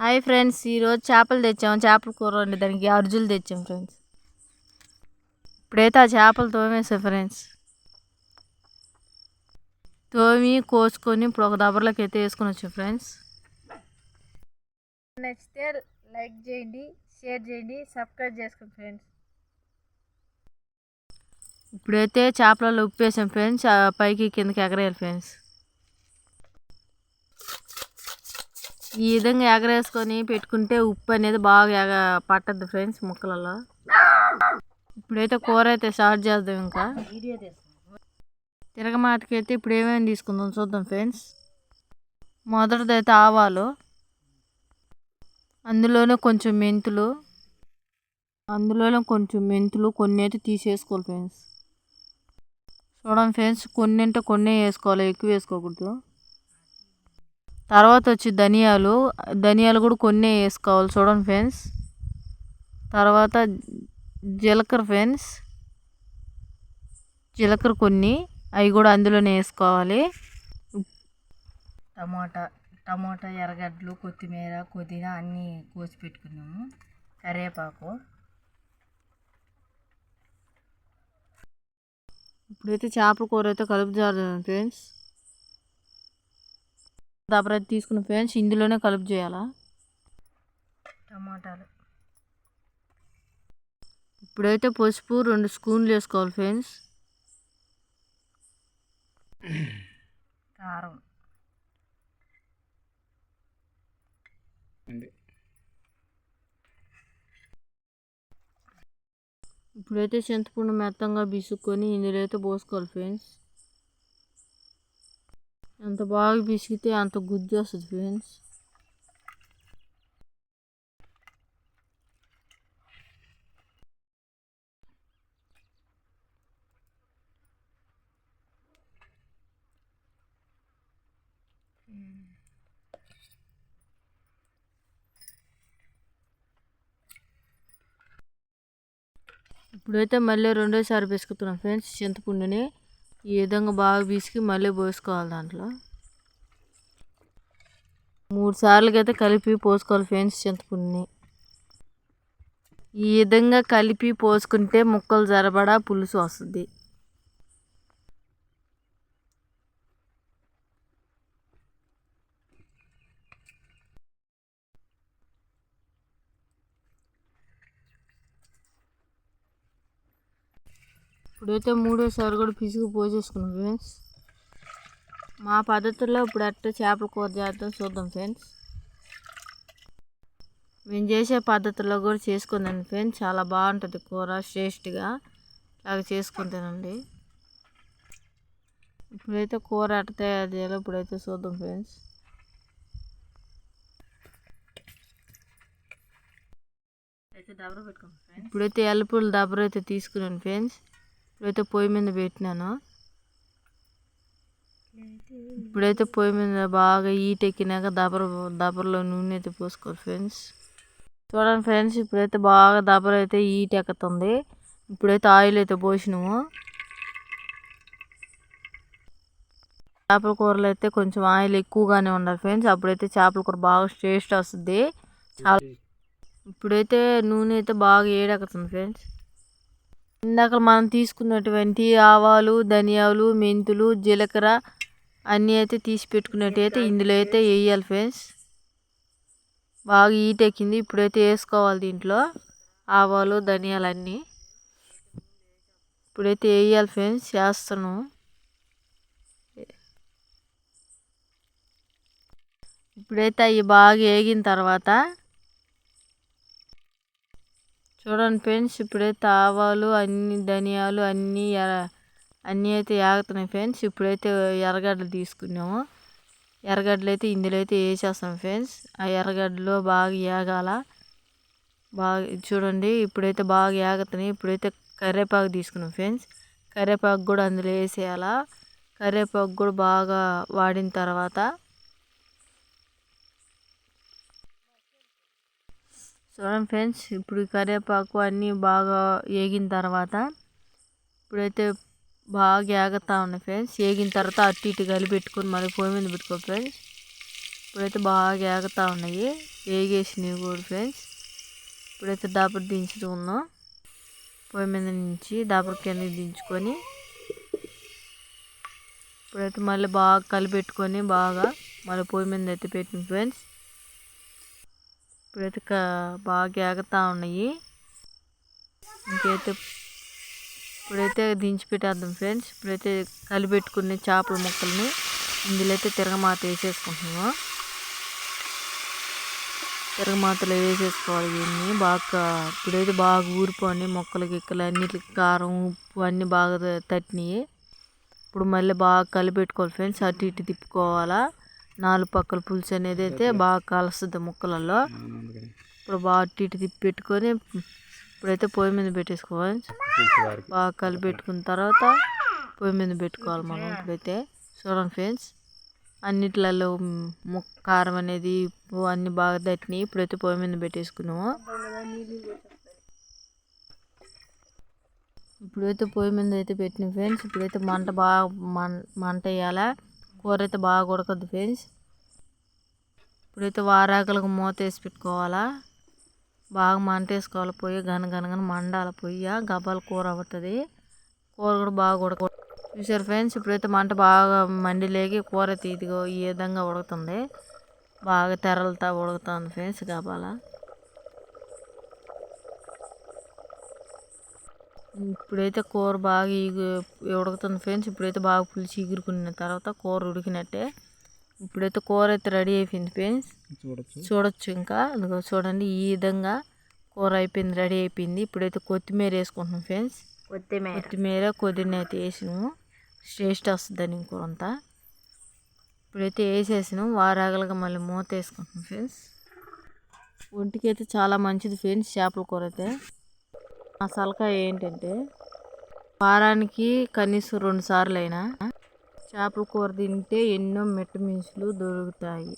Hi friends ఈరోజు చేపలు తెచ్చాము. చేపల కూర వండి దానికి అర్జులు తెచ్చాం ఫ్రెండ్స్. ఇప్పుడైతే ఆ చేపలు తోమేసాం ఫ్రెండ్స్. తోమి కోసుకొని ఇప్పుడు ఒక దబర్లోకి అయితే వేసుకొని వచ్చాం ఫ్రెండ్స్. నచ్చితే లైక్ చేయండి షేర్ చేయండి సబ్స్క్రైబ్ చేసుకోండి ఫ్రెండ్స్. ఇప్పుడైతే చేపలలో ఉప్పు వేసాం ఫ్రెండ్స్. పైకి కిందకి ఎగరేయాలి ఫ్రెండ్స్. ఈ విధంగా ఎగరేసుకొని పెట్టుకుంటే ఉప్పు అనేది బాగా ఎగ పట్టద్దు ఫ్రెండ్స్ ముక్కలలో. ఇప్పుడైతే కూర అయితే స్టార్ట్ చేద్దాం ఇంకా. తిరగమాతకి అయితే ఇప్పుడు ఏమేమి తీసుకుందాం చూద్దాం ఫ్రెండ్స్. మొదటిదైతే ఆవాలు. అందులోనే కొంచెం మెంతులు. అందులోనే కొంచెం మెంతులు కొన్ని అయితే తీసేసుకోవాలి ఫ్రెండ్స్. చూడండి ఫ్రెండ్స్ కొన్ని అంటే కొన్ని వేసుకోవాలి ఎక్కువ వేసుకోకూడదు. తర్వాత వచ్చి ధనియాలు ధనియాలు కూడా కొన్ని వేసుకోవాలి చూడండి ఫ్రెండ్స్. తర్వాత జీలకర్ర ఫ్రెండ్స్. జీలకర్ర కొన్ని అవి కూడా అందులోనే వేసుకోవాలి. టమాటా టమాటా ఎర్రగడ్డలు కొత్తిమీర పుదీనా అన్నీ కోసి పెట్టుకున్నాము. కరివేపాకు. ఇప్పుడైతే చేపల కూర అయితే కలుపుజారు ఫ్రెండ్స్. దబరైతే తీసుకున్న ఫ్రెండ్స్ ఇందులోనే కలుపు చేయాలా? టమాటాలు. ఇప్పుడైతే పసుపు రెండు స్పూన్లు వేసుకోవాలి ఫ్రెండ్స్. కారం. ఇప్పుడైతే చింతపండు మెత్తంగా బిసుక్కొని ఇందులో అయితే పోసుకోవాలి ఫ్రెండ్స్. ఎంత బాగా పిసికితే అంత గుజ్జు వస్తుంది ఫ్రెండ్స్. ఇప్పుడైతే మళ్ళీ రెండోసారి పిసుకుతున్నాం ఫ్రెండ్స్ చింతపండుని. ఈ విధంగా బాగా పిసికి మళ్ళీ పోసుకోవాలి దాంట్లో. మూడు సార్లకి కలిపి పోసుకోవాలి ఫ్రెండ్స్ చింతపండుని ఈ విధంగా కలిపి పోసుకుంటే ముక్కలు జరబడా పులుసు వస్తుంది. ఇప్పుడైతే మూడోసారి కూడా పిసుగు పోసేసుకున్నాం ఫ్రెండ్స్. మా పద్ధతిలో ఇప్పుడు అట్ట చేపల కూర చేద్దాం చూద్దాం ఫ్రెండ్స్. మేము చేసే పద్ధతిలో కూడా చేసుకుందండి ఫ్రెండ్స్. చాలా బాగుంటుంది కూర టేస్ట్గా. అలాగ చేసుకుని తినండి. ఇప్పుడైతే కూర అట్ట తయారు చేయాలో ఇప్పుడైతే చూద్దాం ఫ్రెండ్స్. ఇప్పుడైతే ఎల్లపూలు దబ్బర అయితే తీసుకున్నాను ఫ్రెండ్స్. ఇప్పుడైతే పొయ్యి మీద పెట్టినాను? ఇప్పుడైతే పొయ్యి మీద బాగా ఈట్ ఎక్కినాక దబర దబరలో నూనె అయితే పోసుకోవాలి ఫ్రెండ్స్. చూడండి ఫ్రెండ్స్ ఇప్పుడైతే బాగా దబర అయితే ఈట్ ఎక్కుతుంది. ఇప్పుడైతే ఆయిల్ అయితే పోసినాము. చేపల కూరలో అయితే కొంచెం ఆయిల్ ఎక్కువగానే ఉండాలి ఫ్రెండ్స్. అప్పుడైతే చేపల కూర బాగా టేస్ట్ వస్తుంది. ఇప్పుడైతే నూనె అయితే బాగా ఏడెక్కుతుంది ఫ్రెండ్స్. ఇందాక మనం తీసుకున్నటువంటి ఆవాలు ధనియాలు మెంతులు జీలకర్ర అన్నీ అయితే తీసి పెట్టుకున్నట్టు అయితే ఇందులో అయితే వేయాలి ఫ్రెండ్స్. బాగా ఈటెక్కింది ఇప్పుడైతే వేసుకోవాలి దీంట్లో ఆవాలు ధనియాలు అన్నీ ఇప్పుడైతే వేయాలి ఫ్రెండ్స్. చేస్తాను. ఇప్పుడైతే అవి బాగా వేగిన తర్వాత చూడండి ఫ్రెండ్స్ ఇప్పుడైతే ఆవాలు అన్ని ధనియాలు అన్నీ అన్నీ అయితే ఏగుతున్నాయి ఫ్రెండ్స్. ఇప్పుడైతే ఎర్రగడ్డలు తీసుకున్నాము. ఎర్రగడ్డలు అయితే ఇందులో అయితే వేసేస్తాం ఫ్రెండ్స్. ఆ ఎర్రగడ్డలు బాగా ఏగాల బాగా చూడండి ఇప్పుడైతే బాగా ఏగుతున్నాయి ఇప్పుడైతే కరివేపాకు తీసుకున్నాం ఫ్రెండ్స్. కరివేపాకు కూడా అందులో వేసేయాలా. కరివేపాకు కూడా బాగా వాడిన తర్వాత చూడండి ఫ్రెండ్స్ ఇప్పుడు కరివేపాకు అన్నీ బాగా వేగిన తర్వాత ఇప్పుడైతే బాగా ఏగుతూ ఉన్నాయి ఫ్రెండ్స్. వేగిన తర్వాత అటు ఇటు కలిపెట్టుకొని మళ్ళీ పొయ్యి మీద పెట్టుకో ఫ్రెండ్స్. ఇప్పుడైతే బాగా ఏగుతూ ఉన్నాయి వేగేసినవి కూడా ఫ్రెండ్స్. ఇప్పుడైతే దాపర్ దించుతూ ఉన్నాం. పొయ్యి మీద నుంచి దాపర్ కింద దించుకొని ఇప్పుడైతే మళ్ళీ బాగా కలిపెట్టుకొని బాగా మళ్ళీ పొయ్యి మీద అయితే పెట్టిన ఫ్రెండ్స్. ఇప్పుడైతే బాగా ఎగతా ఉన్నాయి. ఇంకైతే ఇప్పుడైతే దించి పెట్టేద్దాం ఫ్రెండ్స్. ఇప్పుడైతే కలిపెట్టుకునే చేపల ముక్కల్ని ఇందులో అయితే తిరగమాత వేసేసుకుంటున్నాము. తిరగమాతలో వేసేసుకోవాలి ఇవన్నీ. బాగా ఇప్పుడైతే బాగా ఊరిపోయి మొక్కలు గిక్కలు అన్నిటికి కారం ఉప్పు అన్నీ బాగా తట్టినాయి. ఇప్పుడు మళ్ళీ బాగా కలిపెట్టుకోవాలి ఫ్రెండ్స్. అటు ఇటు తిప్పుకోవాలా. నాలుగు పక్కల పులుసు అనేది అయితే బాగా కలుస్తుంది ముక్కలలో. ఇప్పుడు బాగా అటు ఇటు తిప్పి పెట్టుకొని ఇప్పుడైతే పొయ్యి మీద పెట్టేసుకోవాలి. బాగా కలిపెట్టుకున్న తర్వాత పొయ్యి మీద పెట్టుకోవాలి మనం ఇప్పుడైతే. చూడండి ఫ్రెండ్స్ అన్నిట్లలో కారం అనేది ఉప్పు అన్నీ బాగా తట్టినాయి ఇప్పుడైతే పొయ్యి మీద పెట్టేసుకున్నాము. ఇప్పుడైతే పొయ్యి మీద అయితే పెట్టిన ఫ్రెండ్స్. ఇప్పుడైతే మంట బాగా మంట వేయాలా? కూర అయితే బాగా ఉడకద్దు ఫ్రెండ్స్. ఇప్పుడైతే వారాకులకు మూత వేసి పెట్టుకోవాలా. బాగా మంటేసుకోవాలి పొయ్యి గనగనగన మండాలి. పొయ్యి గబ్బాల కూర అవుతుంది. కూర కూడా బాగా ఉడక చూసారు ఫ్రెండ్స్? ఇప్పుడైతే మంట బాగా మండిలేగి కూర అయితే ఇదిగో ఈ విధంగా ఉడుకుతుంది. బాగా తెరలతో ఉడుకుతుంది ఫ్రెండ్స్ గబాల ఇప్పుడైతే కూర బాగా ఉడుకుతుంది ఫ్రెండ్స్. ఇప్పుడైతే బాగా పులిచి ఎగురుకున్న తర్వాత కూర ఉడికినట్టే. ఇప్పుడైతే కూర అయితే రెడీ అయిపోయింది ఫ్రెండ్స్. చూడొచ్చు. ఇంకా. చూడండి ఈ విధంగా కూర అయిపోయింది రెడీ అయిపోయింది. ఇప్పుడైతే కొత్తిమీర వేసుకుంటున్నాం ఫ్రెండ్స్. కొత్తిమీర. కొత్తిమీర కొద్దిన అయితే వేసినాము. టేస్ట్ వస్తుందని కూర అంతా. ఇప్పుడైతే వేసేసినాం. వారాగలుగా మళ్ళీ మూత వేసుకుంటున్నాం ఫ్రెండ్స్. ఒంటికి అయితే చాలా మంచిది ఫ్రెండ్స్ చేపల కూర అయితే. ఆ సలకాయ ఏంటంటే వారానికి కనీసం రెండు సార్లు అయినా చేపల కూర తింటే ఎన్నో విటమిన్స్లు దొరుకుతాయి.